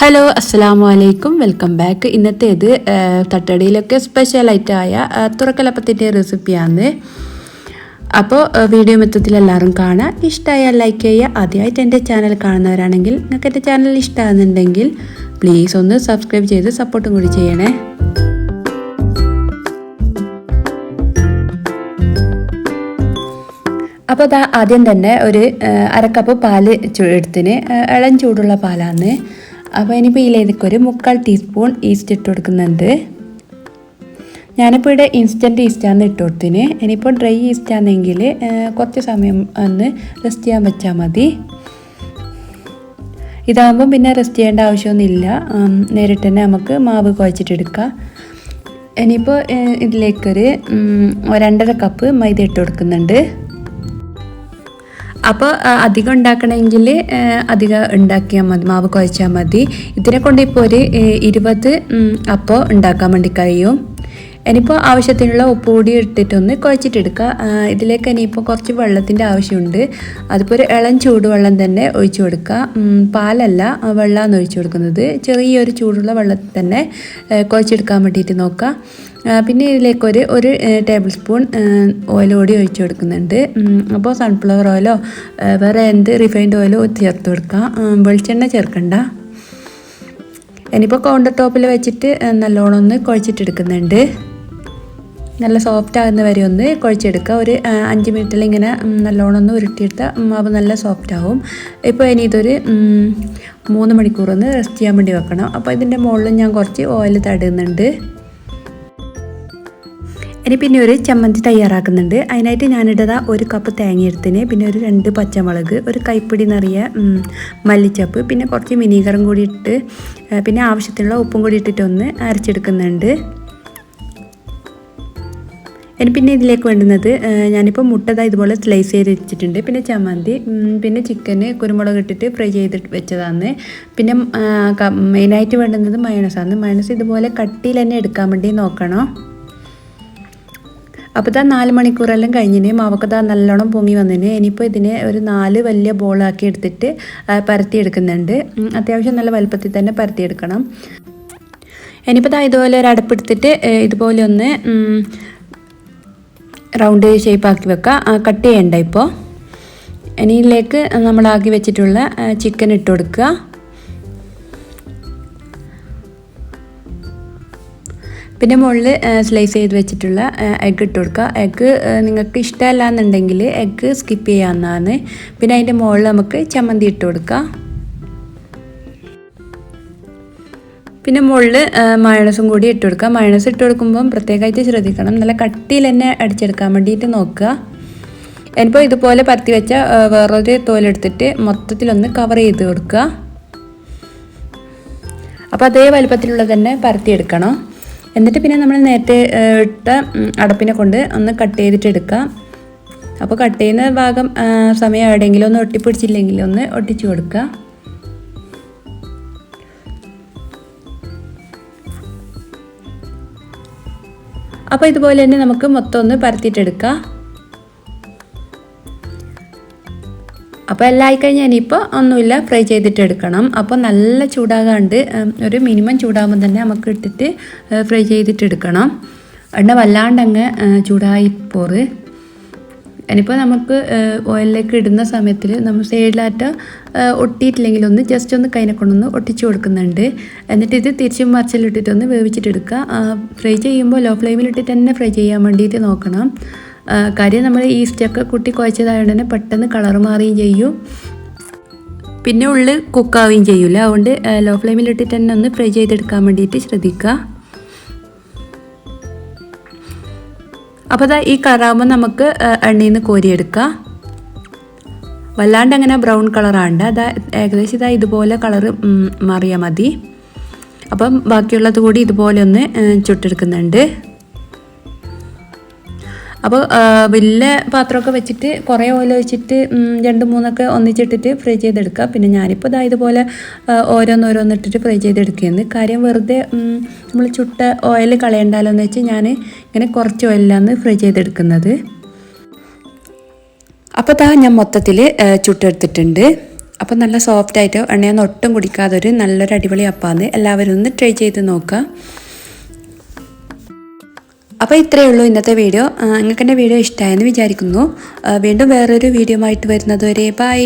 Hello അസ്സാം വലൈക്കും welcome back ഇന്നത്തേത് തട്ടടിയിലൊക്കെ സ്പെഷ്യലായിട്ടായ തുറക്കലപ്പത്തിന്റെ റെസിപ്പിയാണ് അപ്പോൾ വീഡിയോ മൊത്തത്തിൽ എല്ലാവരും കാണാം. ഇഷ്ടമായാൽ ലൈക്ക് ചെയ്യുക. ആദ്യമായിട്ട് എന്റെ ചാനൽ കാണുന്നവരാണെങ്കിൽ നിങ്ങൾക്ക് എന്റെ ചാനൽ ഇഷ്ടമാകുന്നുണ്ടെങ്കിൽ പ്ലീസ് ഒന്ന് സബ്സ്ക്രൈബ് ചെയ്ത് സപ്പോർട്ടും കൂടി ചെയ്യണേ. അപ്പോൾ ആദ്യം തന്നെ ഒരു അരക്കപ്പ് പാൽ എടുത്തിന്. ഇളം ചൂടുള്ള പാലാണ്. അപ്പോൾ ഇനിയിപ്പോൾ ഇതിലേക്ക് ഒരു മുക്കാൽ ടീസ്പൂൺ ഈസ്റ്റ് ഇട്ട് കൊടുക്കുന്നുണ്ട്. ഞാനിപ്പോൾ ഇവിടെ ഇൻസ്റ്റന്റ് ഈസ്റ്റാണ് ഇട്ട് കൊടുത്തിന് ഇനിയിപ്പോൾ ഡ്രൈ ഈസ്റ്റ് ആണെങ്കിൽ കുറച്ച് സമയം ഒന്ന് റെസ്റ്റ് ചെയ്യാൻ വെച്ചാൽ മതി. ഇതാകുമ്പം പിന്നെ റെസ്റ്റ് ചെയ്യേണ്ട ആവശ്യമൊന്നുമില്ല. നേരിട്ട് തന്നെ നമുക്ക് മാവ് കുഴച്ചിട്ടെടുക്കാം ഇനിയിപ്പോൾ ഇതിലേക്കൊരു രണ്ടര കപ്പ് മൈദ ഇട്ട് കൊടുക്കുന്നുണ്ട്. അപ്പോൾ അധികം ഉണ്ടാക്കണമെങ്കിൽ അധികം ഉണ്ടാക്കിയാൽ മതി മാവ് കുഴച്ചാൽ മതി. ഇതിനെ കൊണ്ട് ഇപ്പോൾ ഒരു ഇരുപത് അപ്പോൾ ഉണ്ടാക്കാൻ വേണ്ടി കഴിയും. ഇനിയിപ്പോൾ ആവശ്യത്തിനുള്ള ഉപ്പ് കൂടി ഇട്ടിട്ടൊന്ന് കുഴച്ചിട്ടെടുക്കുക ഇതിലേക്ക് ഇനിയിപ്പോൾ കുറച്ച് വെള്ളത്തിന്റെ ആവശ്യമുണ്ട്. അതിപ്പോൾ ഒരു ഇളം ചൂടുവെള്ളം തന്നെ ഒഴിച്ചു കൊടുക്കുക പാലല്ല വെള്ളമാണ് ഒഴിച്ചു കൊടുക്കുന്നത്. ചെറിയൊരു ചൂടുള്ള വെള്ളത്തിൽ തന്നെ കുഴച്ചെടുക്കാൻ വേണ്ടിയിട്ട് നോക്കുക പിന്നെ ഇതിലേക്കൊരു ഒരു ടേബിൾ സ്പൂൺ ഓയിൽ കൂടി ഒഴിച്ചു കൊടുക്കുന്നുണ്ട്. അപ്പോൾ സൺഫ്ലവർ ഓയിലോ വേറെ എന്ത് റിഫൈൻഡ് ഓയിലോ ചേർത്ത് കൊടുക്കുക വെളിച്ചെണ്ണ ചേർക്കണ്ട. ഇനിയിപ്പോൾ കൗണ്ടർ ടോപ്പിൽ വെച്ചിട്ട് നല്ലോണം ഒന്ന് കുഴച്ചിട്ടെടുക്കുന്നുണ്ട്. നല്ല സോഫ്റ്റ് ആകുന്ന വരെ ഒന്ന് കുഴച്ചെടുക്കുക. ഒരു അഞ്ച് മിനിറ്റിൽ ഇങ്ങനെ നല്ലോണം ഒന്ന് ഉരുട്ടിയെടുത്താൽ മാവ് നല്ല സോഫ്റ്റ് ആവും. ഇപ്പോൾ ഇനി ഇതൊരു മൂന്ന് മണിക്കൂർ ഒന്ന് റെസ്റ്റ് ചെയ്യാൻ വേണ്ടി വെക്കണം. അപ്പോൾ ഇതിന്റെ മുകളിൽ ഞാൻ കുറച്ച് ഓയിൽ തടുന്നുണ്ട്. ഇനി പിന്നെ ഒരു ചമ്മന്തി തയ്യാറാക്കുന്നുണ്ട്. അതിനായിട്ട് ഞാനിട്ടതാ ഒരു കപ്പ് തേങ്ങ എടുത്തിന് പിന്നെ ഒരു രണ്ട് പച്ചമുളക് ഒരു കൈപ്പിടി നിറയെ മല്ലിച്ചപ്പ് പിന്നെ കുറച്ച് വിനീഗറും കൂടി ഇട്ട് പിന്നെ ആവശ്യത്തിനുള്ള ഉപ്പും കൂടി ഇട്ടിട്ടൊന്ന് അരച്ചെടുക്കുന്നുണ്ട്. ഇനി പിന്നെ ഇതിലേക്ക് വേണ്ടുന്നത് ഞാനിപ്പോൾ മുട്ടത ഇതുപോലെ സ്ലൈസ് ചെയ്ത് വെച്ചിട്ടുണ്ട്. പിന്നെ ചമ്മന്തി പിന്നെ ചിക്കന് കുരുമുളക് ഇട്ടിട്ട് ഫ്രൈ ചെയ്ത് വെച്ചതാണ്. പിന്നെ മെയിനായിട്ട് വേണ്ടുന്നത് മയണസാണ് മയണസ് ഇതുപോലെ കട്ടിയിൽ തന്നെ എടുക്കാൻ വേണ്ടി നോക്കണം. അപ്പോൾ ഇതാ നാല് മണിക്കൂറെല്ലാം കഴിഞ്ഞിന് മാവക്കത നല്ലോണം പൊങ്ങി വന്നിന്. ഇനിയിപ്പോൾ ഇതിനെ ഒരു നാല് വലിയ ബോളാക്കി എടുത്തിട്ട് പരത്തിയെടുക്കുന്നുണ്ട്. അത്യാവശ്യം നല്ല വലുപ്പത്തിൽ തന്നെ പരത്തിയെടുക്കണം. ഇനിയിപ്പോൾ ഇതാ ഇതുപോലെ ഒരു അടപ്പെടുത്തിട്ട് ഇതുപോലെ ഒന്ന് റൗണ്ട് ഷേപ്പാക്കി വെക്കുക കട്ട് ചെയ്യണ്ട ഇപ്പോൾ ഇനിയിലേക്ക് നമ്മളാക്കി വെച്ചിട്ടുള്ള ചിക്കൻ ഇട്ട് കൊടുക്കുക പിന്നെ മുകളിൽ സ്ലൈസ് ചെയ്ത് വെച്ചിട്ടുള്ള എഗ്ഗ് ഇട്ട് കൊടുക്കുക. എഗ്ഗ് നിങ്ങൾക്ക് ഇഷ്ടമല്ല എന്നുണ്ടെങ്കിൽ എഗ്ഗ് സ്കിപ്പ് ചെയ്യാവുന്നതാണ്. പിന്നെ അതിന്റെ മുകളിൽ നമുക്ക് ചമ്മന്തി ഇട്ട് കൊടുക്കുക. പിന്നെ മുകളിൽ മയണസും കൂടി ഇട്ട് കൊടുക്കുക. മയണസ് ഇട്ട് കൊടുക്കുമ്പം പ്രത്യേകമായിട്ട് ശ്രദ്ധിക്കണം. നല്ല കട്ടിയിൽ തന്നെ അടിച്ചെടുക്കാൻ വേണ്ടിയിട്ട് നോക്കുക. എനിപ്പോൾ ഇതുപോലെ പരത്തി വെച്ച വേറൊരു തോലെടുത്തിട്ട് മൊത്തത്തിലൊന്ന് കവർ ചെയ്ത് കൊടുക്കുക. അപ്പോൾ അതേ വലുപ്പത്തിലുള്ള തന്നെ പരത്തിയെടുക്കണം. എന്നിട്ട് പിന്നെ നമ്മൾ നേരത്തെ ഇട്ട അടപ്പിനെ കൊണ്ട് ഒന്ന് കട്ട് ചെയ്തിട്ട് എടുക്കാം. അപ്പോൾ കട്ട് ചെയ്യുന്ന ഭാഗം സമയം എവിടെയെങ്കിലും ഒന്ന് ഒട്ടിപ്പിടിച്ചില്ലെങ്കിൽ ഒന്ന് ഒട്ടിച്ചു കൊടുക്കുക അപ്പോൾ ഇതുപോലെ തന്നെ നമുക്ക് മൊത്തം ഒന്ന് പരത്തിയിട്ടെടുക്കാം അപ്പോൾ എല്ലാം ആയിക്കഴിഞ്ഞാൽ ഇനിയിപ്പോൾ ഒന്നുമില്ല ഫ്രൈ ചെയ്തിട്ട് എടുക്കണം. അപ്പോൾ നല്ല ചൂടാകാണ്ട് ഒരു മിനിമം ചൂടാകുമ്പോൾ തന്നെ നമുക്ക് ഇട്ടിട്ട് ഫ്രൈ ചെയ്തിട്ട് എടുക്കണം. എണ്ണ വല്ലാണ്ട് അങ്ങ് ചൂടായി പോറ് ഇനിയിപ്പോൾ നമുക്ക് ഓയിലിലേക്ക് ഇടുന്ന സമയത്തിൽ നമ്മൾ സൈഡിലായിട്ട് ഒട്ടിയിട്ടില്ലെങ്കിൽ ഒന്ന് ജസ്റ്റ് ഒന്ന് കൈനെ കൊണ്ടൊന്ന് ഒട്ടിച്ചു കൊടുക്കുന്നുണ്ട്. എന്നിട്ട് ഇത് തിരിച്ചും മറിച്ചിലിട്ടിട്ടൊന്ന് വേവിച്ചിട്ടെടുക്കുക ഫ്രൈ ചെയ്യുമ്പോൾ ലോ ഫ്ലെയിമിലിട്ടിട്ട് തന്നെ ഫ്രൈ ചെയ്യാൻ വേണ്ടിയിട്ട് നോക്കണം. കാര്യം നമ്മൾ ഈസ്റ്റൊക്കെ കുട്ടി കുഴച്ചതായതുകൊണ്ട് തന്നെ പെട്ടെന്ന് കളർ മാറുകയും ചെയ്യും. പിന്നെ ഉള്ളിൽ കുക്കാവുകയും ചെയ്യില്ല അതുകൊണ്ട് ലോ ഫ്ലെയിമിലിട്ടിട്ട് തന്നെ ഒന്ന് ഫ്രൈ ചെയ്തെടുക്കാൻ വേണ്ടിയിട്ട് ശ്രദ്ധിക്കുക. അപ്പോൾ അതാ ഈ കളറാകുമ്പോൾ നമുക്ക് എണ്ണയിൽ നിന്ന് കോരിയെടുക്കാം. വല്ലാണ്ട് അങ്ങനെ ബ്രൗൺ കളറാണ്ട് അതാ ഏകദേശം ഇതാ ഇതുപോലെ കളറ് മാറിയാൽ മതി. അപ്പം ബാക്കിയുള്ളത് കൂടി ഇതുപോലെ ഒന്ന് ചുട്ടെടുക്കുന്നുണ്ട്. അപ്പോൾ വലിയ പാത്രമൊക്കെ വെച്ചിട്ട് കുറേ ഓയിൽ വെച്ചിട്ട് രണ്ട് മൂന്നൊക്കെ ഒന്നിച്ചിട്ടിട്ട് ഫ്രൈ ചെയ്തെടുക്കുക. പിന്നെ ഞാനിപ്പോൾ ഇതാ ഇതുപോലെ ഓരോന്നോരോന്നിട്ടിട്ട് ഫ്രൈ ചെയ്തെടുക്കുകയാണ്. കാര്യം വെറുതെ നമ്മൾ ചുട്ട ഓയിൽ കളയണ്ടല്ലോ എന്ന് വെച്ച് ഞാൻ ഇങ്ങനെ കുറച്ച് ഓയിലാണ് ഫ്രൈ ചെയ്തെടുക്കുന്നത്. അപ്പോൾ താ ഞാൻ മൊത്തത്തിൽ ചുട്ടെടുത്തിട്ടുണ്ട്. അപ്പോൾ നല്ല സോഫ്റ്റ് ആയിട്ട് എണ്ണയൊന്നും ഒട്ടും കുടിക്കാതെ ഒരു നല്ലൊരു അടിപൊളി അപ്പാന്ന് എല്ലാവരും ഒന്ന് ട്രൈ ചെയ്ത് നോക്കുക. അപ്പോൾ ഇത്രയേ ഉള്ളൂ ഇന്നത്തെ വീഡിയോ. നിങ്ങൾക്ക് എന്റെ വീഡിയോ ഇഷ്ടമായെന്ന് വിചാരിക്കുന്നു. വീണ്ടും വേറൊരു വീഡിയോ ആയിട്ട് വരുന്നത് വരെ ബൈ